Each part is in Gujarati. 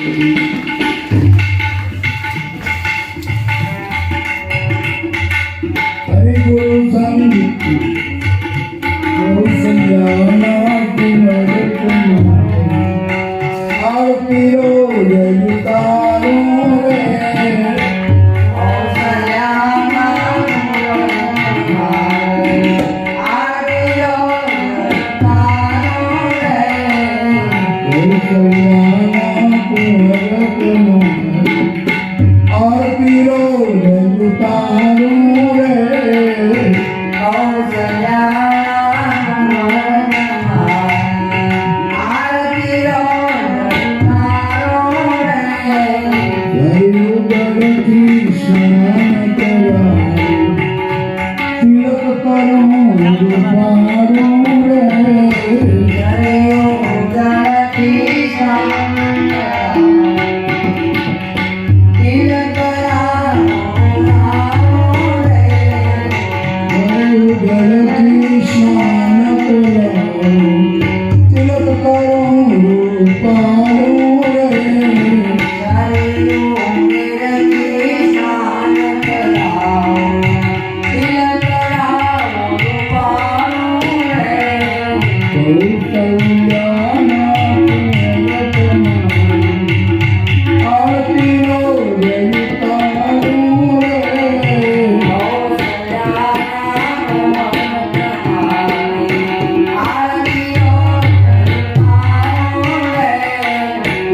Música Bye.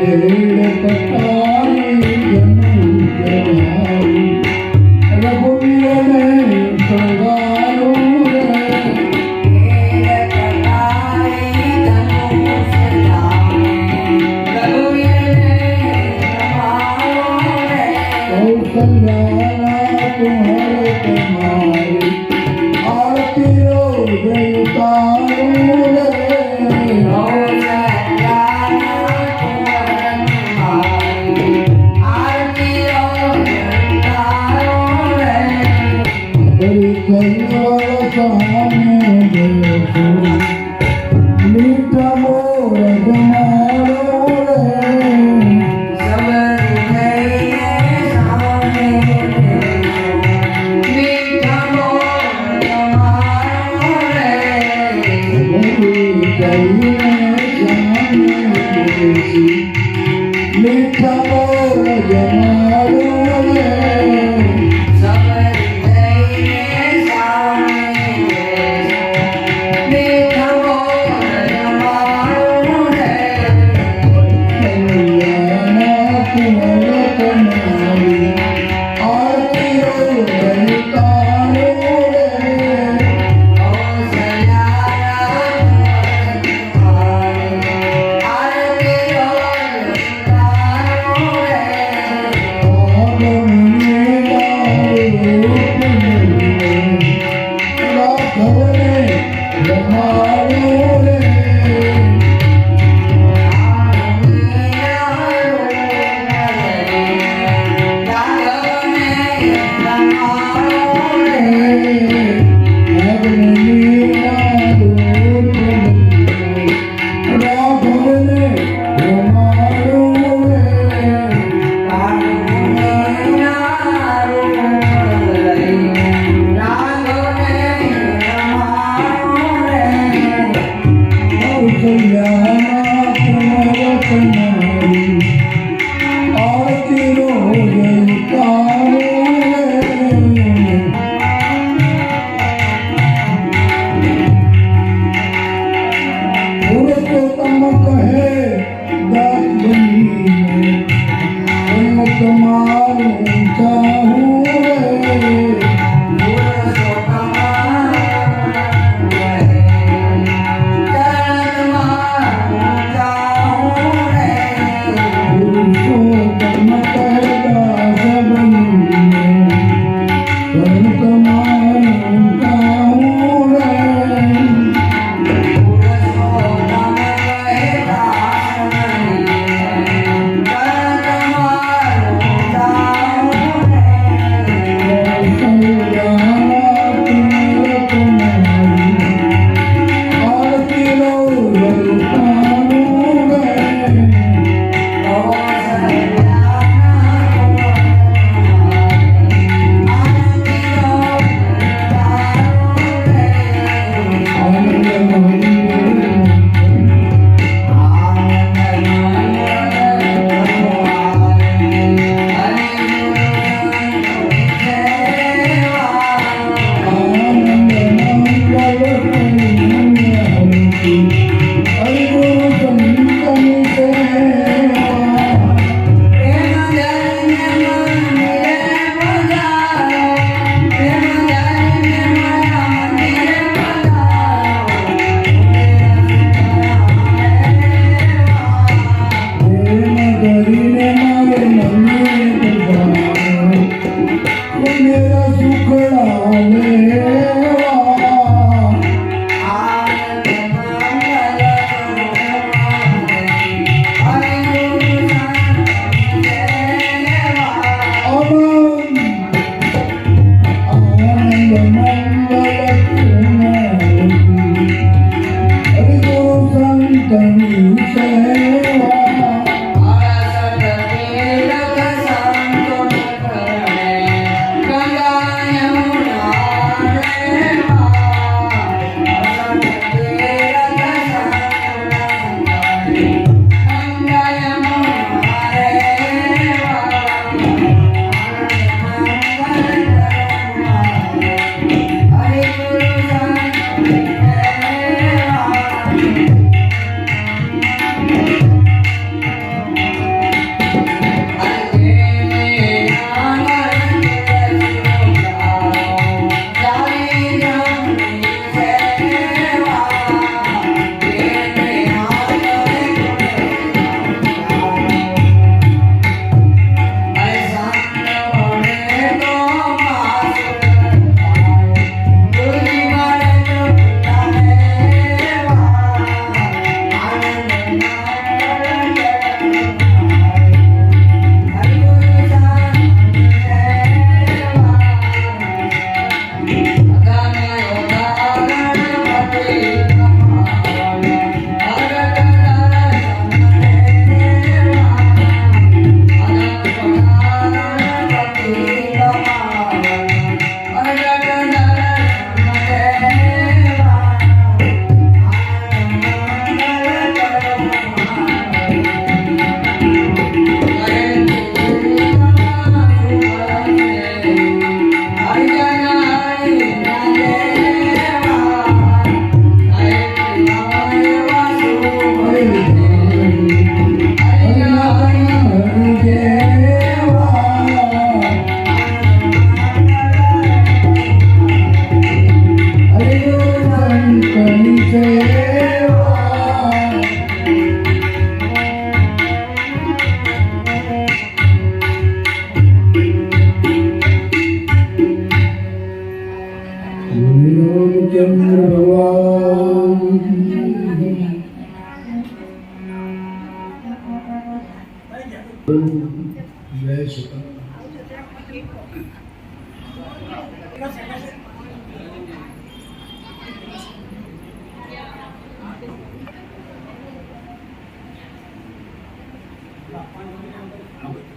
വേടപ്പെട്ടാലും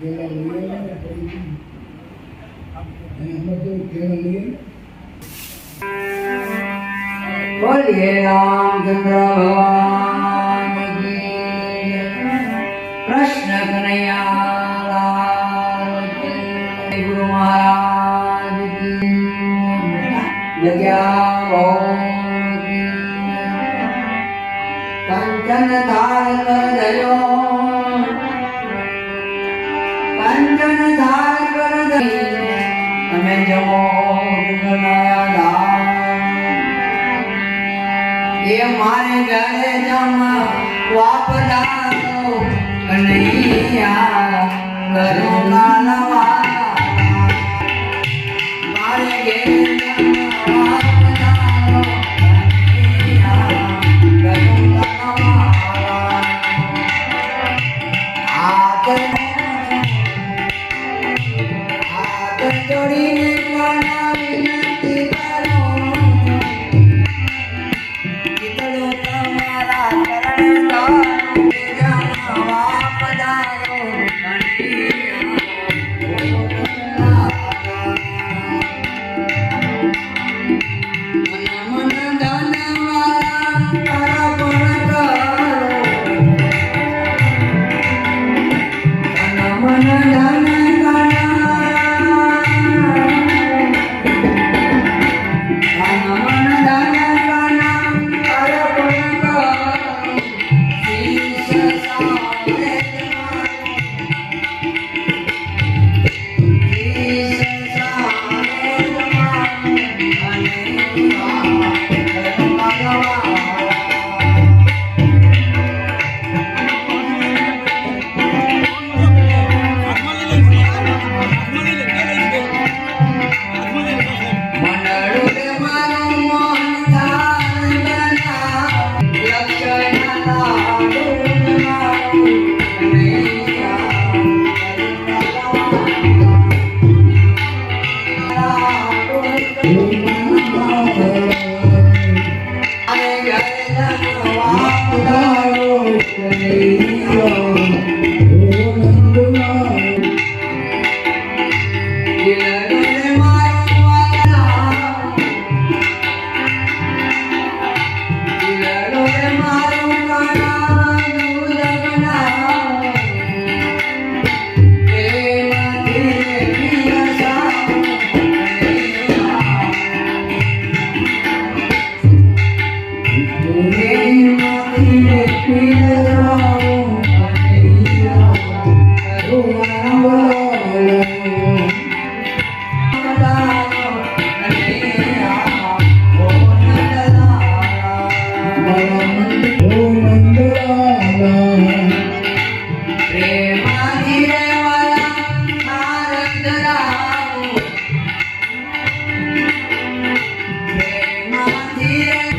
જેના નિયમ અને અમે તો જેના નિયમ બોલીએ રામચંદ્ર ભગવાન. મારે ઘરે જમા વાપડાનો કનૈયા કરુણા નવા મારે ઘરે જોડીને પ્રણામ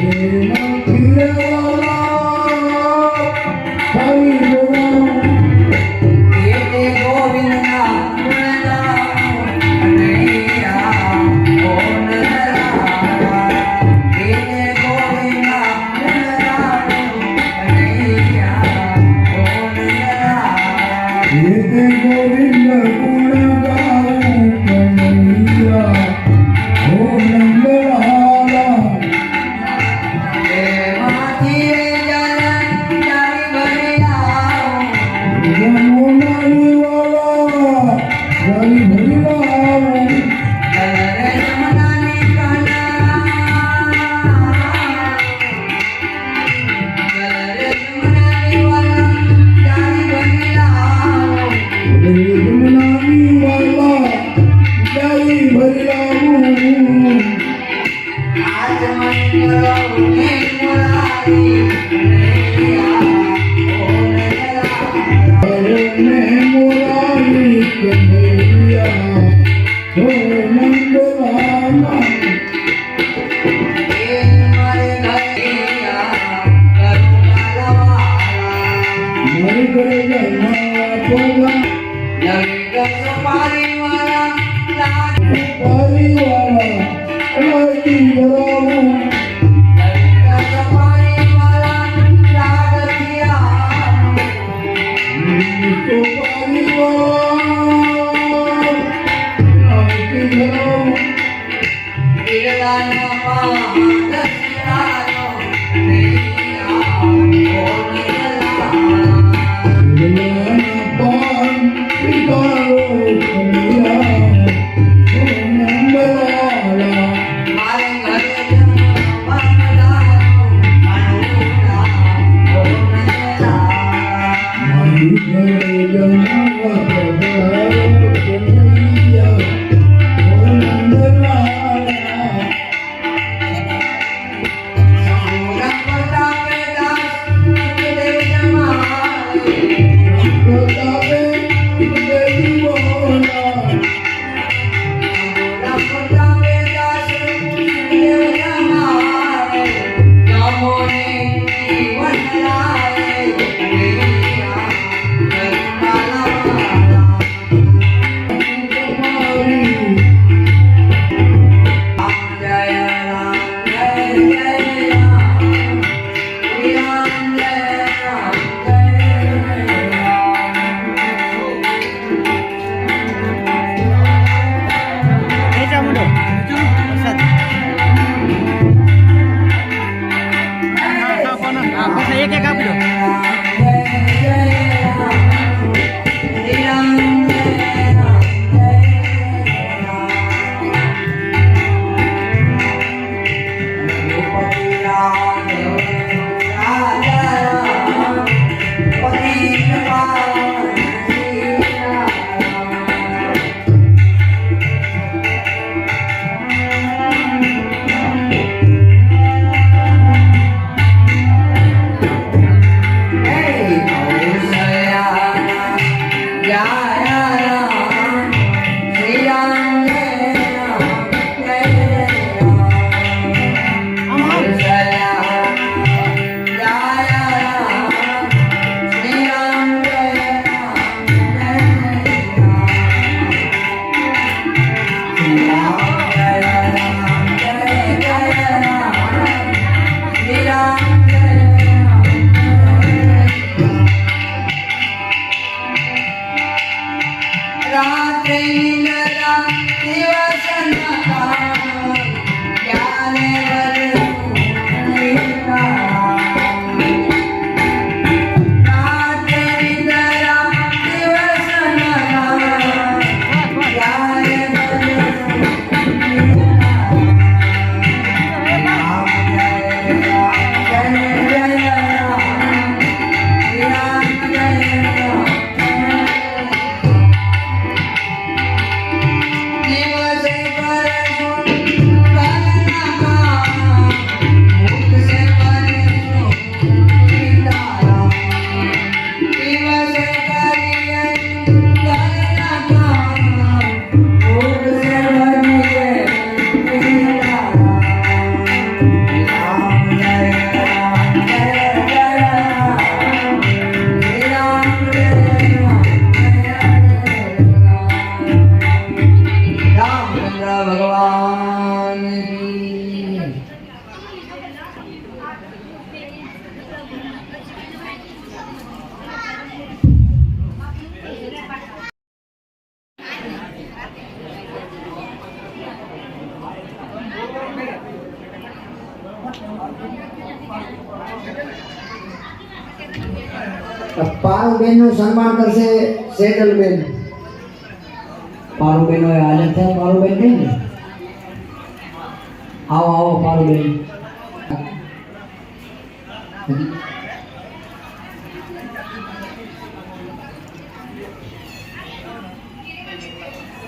Yeah, Yeah. heart. ભગવાનની પારુબેનનું સન્માન કરશે સેટલબેન. પારુબેન હોય હાલત થયા. પારુબેન નહીં ને આવો આવો પારુબેન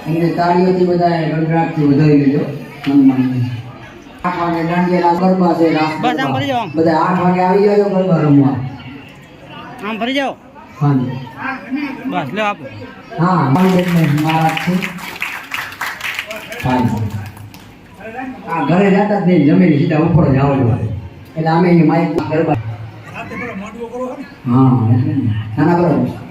એમને તાળીઓથી બધાએ ગણરાટથી વધારી લીધો હનુમાનજી. આઠ વાગે દાંડિયેલા ગરબા છે બધા આઠ વાગે આવી જાય ગરબા રમવા. આમ ફરી જાઓ? હા બસ લે આપો. હા મારા છે. ફાઇન આ ઘરે જતા જ નહીં જમીન સીધા ઉપર જ આવડવા એટલે અમે એ માઇક ગરબા. હા નાના બરાબર.